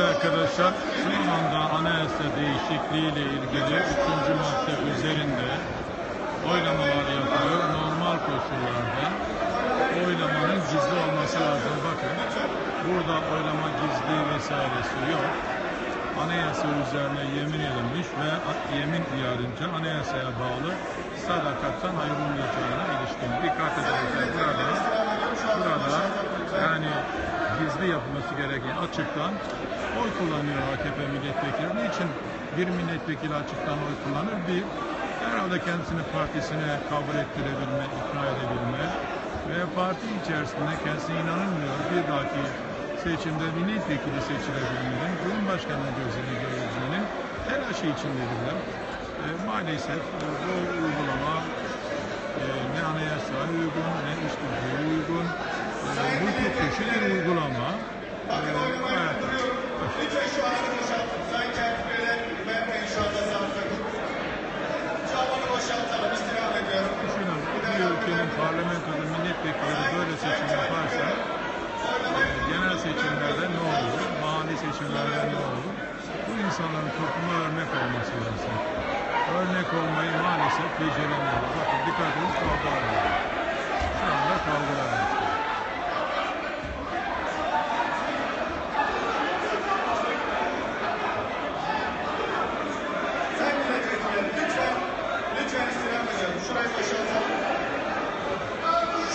Değerli arkadaşlar, şu anda anayasa değişikliği ile ilgili 3. madde üzerinde oylamalar yapılıyor. Normal koşullarda oylamanın gizli olması lazım. Bakın, burada oylama gizli vesairesi yok. Anayasa üzerine yemin edilmiş ve yemin uyarınca anayasaya bağlı sadakattan ayrılmayacağına ilişkin dikkat edilmişler. Burada, burada yani gizli yapılması gereken açıktan oy kullanıyor AKP milletvekili. Niçin bir milletvekili açıktan oy kullanır? Bir, herhalde kendisini partisine kabul ettirebilme, ikna edebilme ve parti içerisinde kendisine inanılmıyor. Bir dahaki seçimde milletvekili seçilebilmenin, Cumhurbaşkanı gözüne görülmenin telaşı içindedirler. E, maalesef e, bu uygulama e, ne anayasaya uygun ne iş uygun e, hukuk dışı bir uygulama. E, evet. Lütfen şu alanı boşaltın. Sayın Beyler, ben de şu anda zarfta. Şu alanı boşaltalım. İstirham ediyorum. Bir ülkenin parlamentoda milletvekilleri böyle seçim yaparsa genel seçimlerde ne olur? Mahalli seçimlerde ne olur? Bu insanların topluma örnek olması lazım. Örnek olmayı maalesef beceremiyorlar. Bakın dikkat edin kavgalar var. Şu anda kavgalar var. Sayın milletvekilleri lütfen, lütfen istirham ediyorum. Şurayı boşaltalım.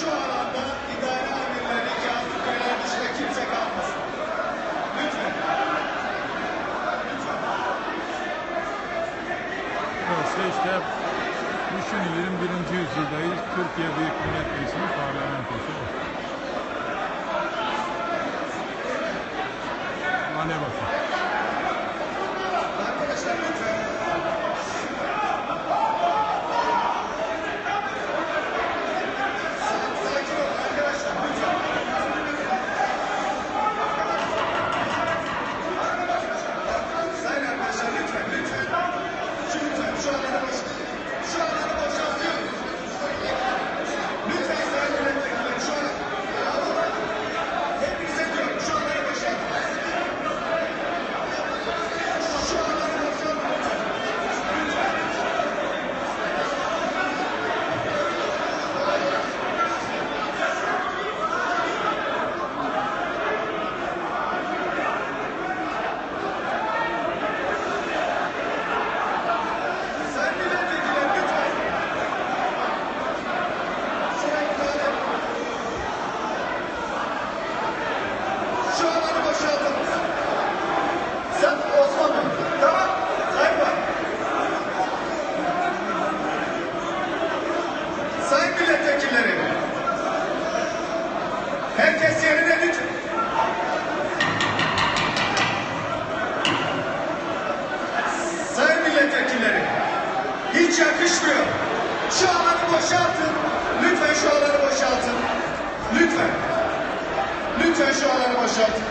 Şu alanda idare amirleri, Katip Beyler dışında kimse kalmasın. Lütfen. Burası işte düşünün 21. yüzyıldayız. Türkiye Büyük Millet Meclisi'nin parlamentosu. Hale bakın. Arkadaşlar lütfen. Sa- Sakin olun arkadaşlar lütfen. Sayın arkadaşlar lütfen lütfen. Şu lütfen şu alanı boş. Şu alanı boşaltıyoruz. Lütfen sayın milletvekilleri şu alanı. Hepinize diyorum şu alanı boşaltın. Şu alanı boşaltın lütfen. Sayın milletvekilleri lütfen. Şuraya müdahale edin. Şu alanı boşaltın. Sen Osman Bey. Tamam. Sayın Bey. Sayın milletvekilleri. Herkes yerine lütfen. Sayın milletvekilleri. Hiç yakışmıyor. Şu alanı boşaltın. Lütfen şu alanı boşaltın. Lütfen. Lütfen şu alanı boşaltın.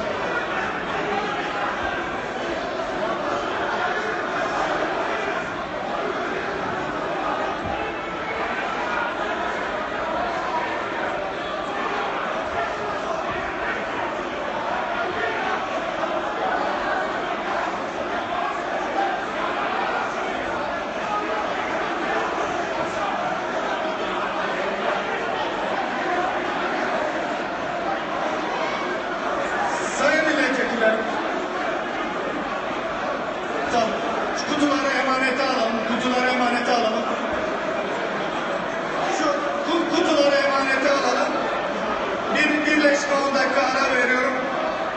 Sayın milletvekilleri. Tamam. Şu kutuları emanete alalım. Kutuları emanete alalım. Şu ku- kutuları emanete alalım. Bir birleşme 10 dakika ara veriyorum.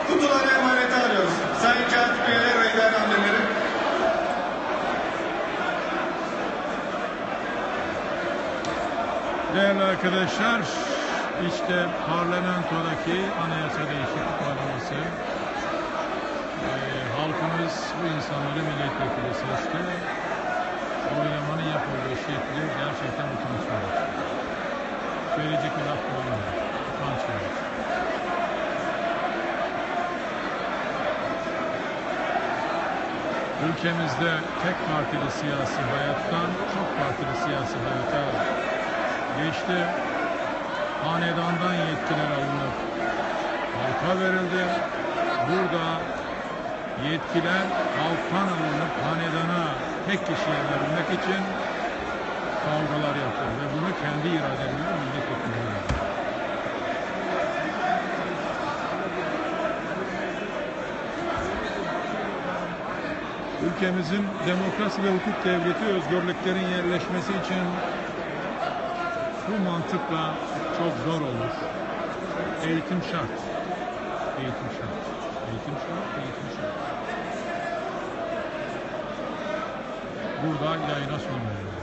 Kutuları emanete alıyoruz. Sayın Katip Beyler ve İdare Amirleri. Değerli arkadaşlar, işte parlamentodaki anayasa değişiklik oylaması. Ee, halkımız bu insanları milletvekili Söyleyecek bir laf verici. Ülkemizde tek partili siyasi hayattan çok partili siyasi hayata geçti. Hanedandan yetkiler alınıp halka verildi. Burada Yetkiler halktan alınıp hanedana tek kişiye verilmek için kavgalar yapıyor ve bunu kendi iradelerine milletvekilleri yapıyor. Ülkemizin demokrasi ve hukuk devleti özgürlüklerin yerleşmesi için bu mantıkla çok zor olur. Eğitim şart. Eğitim şart. Eğitim şart, eğitim şart. Burada yayına son.